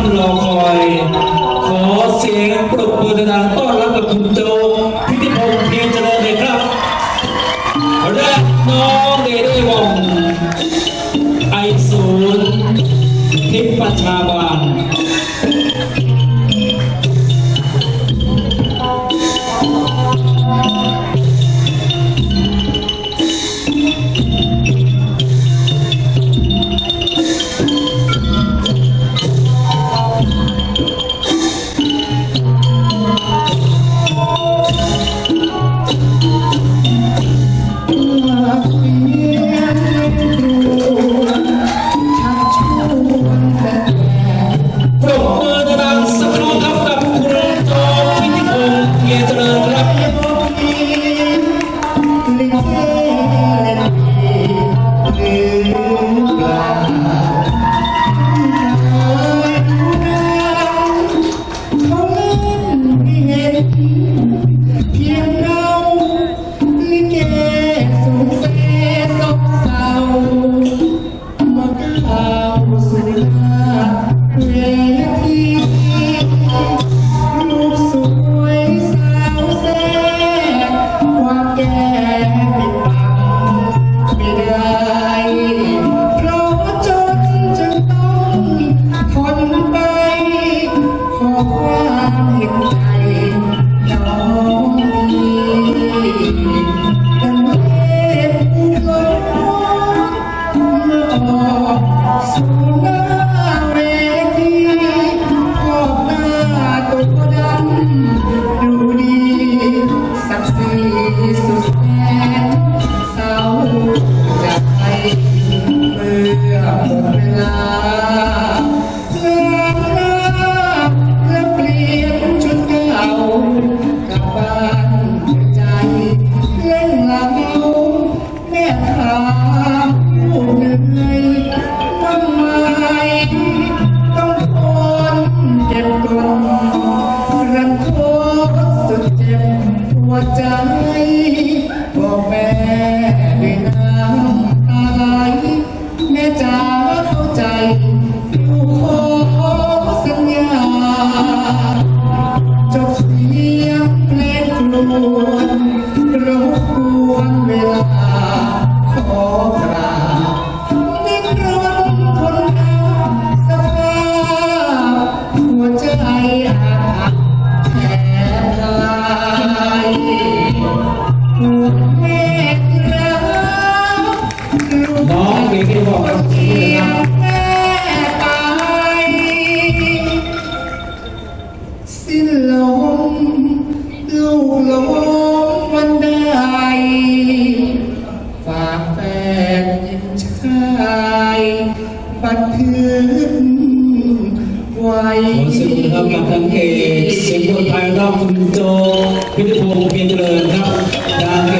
ท่านรอคอย ขอเสียงปรบมือดังต้อนรับกับคุณโจพิธิพงศ์เพียรเจริญเลยครับและน้องเดเดวงไอศูนย์ทิพย์ประชาบาล หา ไว้เสียงครับกับนังเอกเสียงคนไทยรับคุณโจพิธีพงษ์เพียรเจริญครับดัเก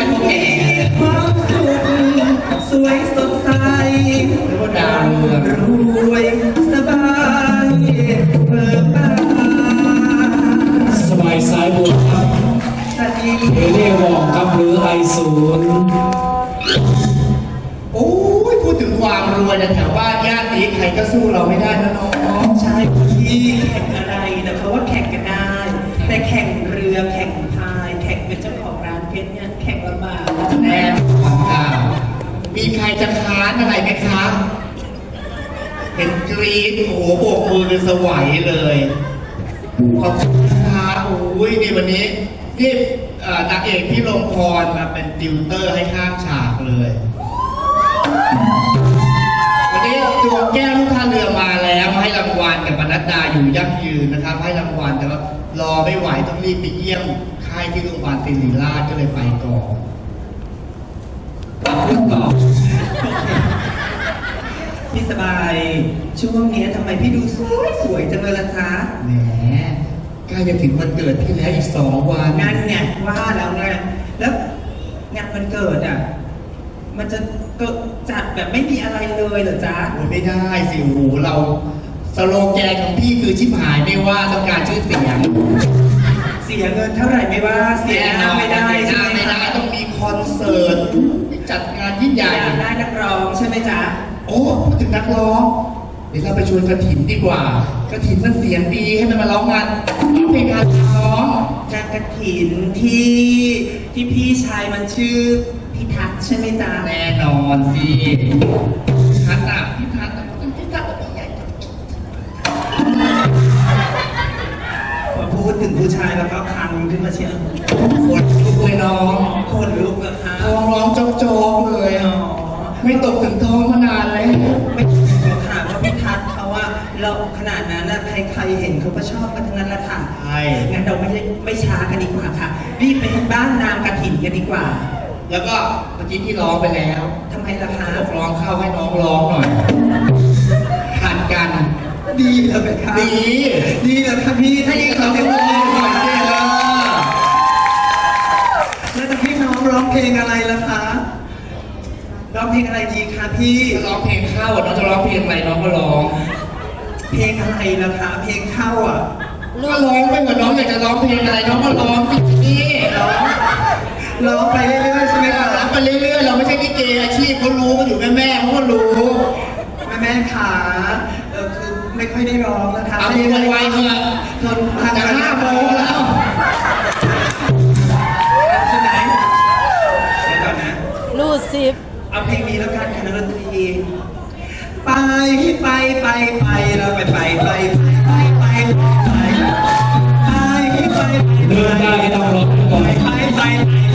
สบายสายบุญครับสวัสดีเอเล่วองครับหรือไอศูนย์โอ้ยพูดถึงความรวยนะแถวบ้านย่านนี้ใครก็สู้เราไม่ได้นะน้องใช่พี่แข่งอะไรนะเขาว่าแข่งกันได้ แต่แข่งเรือแข่งพาย แข่งเป็นเจ้าของร้านเพชรเนี่ยแข่งลำบากแน่ค่ะมีใครจะค้านอะไรไหมคะเห็นกรีดโอ้โหโบกมือสวัยเลย ขอบคุณค่ะโอ้ยนี่วันนี้นี่นางเอกพี่ลงพรมาเป็นติวเตอร์ให้ข้างฉากเลย วันนี้ดวงแก้วลูกท่าเรือมาแล้วให้รางวัลกับบรรณดาอยู่ยั่งยืนนะครับ ให้รางวัลแต่ว่ารอไม่ไหวต้องรีบไปเยี่ยมค่ายที่โรงพยาบาลศิริราชก็เลยไปก่อนพูดต่อ สบายช่วงเนี้ยทำไมพี่ดูสวยสวยจังเลยล่ะคะแหมใกล้จะถึงวันเกิดพี่แล้วอีกสองวันงานเนี่ยว่าแล้วไงแล้วงานมันเกิดอะ มันจะเกิดจัดแบบไม่มีอะไรเลยเหรอจ๊ะโอ้ยไม่ได้สิโอ้โหเราสโลแกนของพี่คือชิบหายไม่ว่าต้องการชื่อเสียงเสียเงินเท่าไหร่ไม่ว่าเสียหน้าไม่ได้เสียหใช่น้าไหมไม่ได้คะต้องมีคอนเสิร์ตจัดงานยิ่งใหญ่อยากได้นักร้องใช่ไหมจ๊ะ โอ้พูดถึงนักร้อง เดี๋ยวเราไปชวนกระถินดีกว่ากระถินมันเสียงดีให้มันมาร้องงานร้องเพลงงานร้องงานกระถินที่ที่พี่ชายมันชื่อพิทักษ์ใช่ไหมจ๊ะแน่นอนสิทัศน์อะพี่ทัศน์อะพี่ทัศน์อะพี่ใหญ่พอพูดถึงผู้ชายแล้วก็คันขึ้นมาเชียวคนลุกเลยน้องคนลุกอะคะท้องร้องโจ๊กๆเลยอ๋อ ไม่ตกถึงท้องมานานแล้วไม่ถึงค่ะว่าพิทักษ์เขาว่าเราขนาดนั้นนะใครๆเห็นเขาก็ชอบกันทั้งนั้นแหละค่ะใช่งั้นเราไม่ได้ไม่ช้ากันดีกว่าค่ะรีบไปบ้านนางกระถินกันดีกว่า แล้วก็เมื่อกี้ที่ร้องไปแล้วทำไมล่ะคะบอกร้องเข้าให้น้องร้องหน่อยขัดกัน ดีเลยไหมคะดีดีเลยค่ะพี่ให้ถ้าเขาอย่างจะนั้นร้องหน่อยสิเออ แล้วจะพี่น้องร้องเพลงอะไรล่ะคะร้องเพลงอะไรดีคะ พี่ถ้าร้องเพลงเข้าอะน้องจะร้องเพลงอะไรน้องก็ร้อง เพลงอะไรล่ะคะ เพลงเข้าอะก็ร้องไปเหมือนน้องอยากจะร้องเพลงอะไรน้องก็ร้องสิพี่ร้องร้องไปเรื่อยๆใช่ไหมคะร้องไปเรื่อยๆเราไม่ใช่ลิเกอาชีพเขารู้กันอยู่แม่แม่ๆเขาก็รู้แม่แม่ขาเออคือไม่ค่อยได้ร้องนะคะเอามือไวๆเถอะทนฟังจะห้าโมง เรื่ได้ไม่ต้องรอก่อน